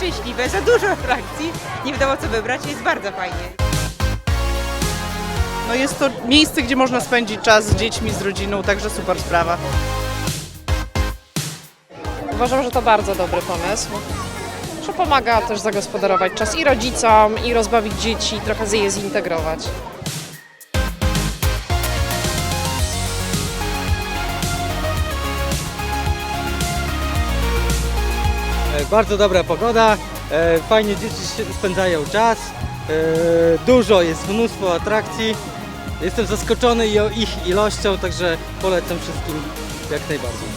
szczęśliwe, za dużo atrakcji, nie wiadomo co wybrać, jest bardzo fajnie. No jest to miejsce, gdzie można spędzić czas z dziećmi, z rodziną, także super sprawa. Uważam, że to bardzo dobry pomysł, że pomaga też zagospodarować czas i rodzicom, i rozbawić dzieci, trochę je zintegrować. Bardzo dobra pogoda, e, fajnie dzieci spędzają czas, e, dużo jest mnóstwo atrakcji. Jestem zaskoczony ich ilością, także polecam wszystkim jak najbardziej.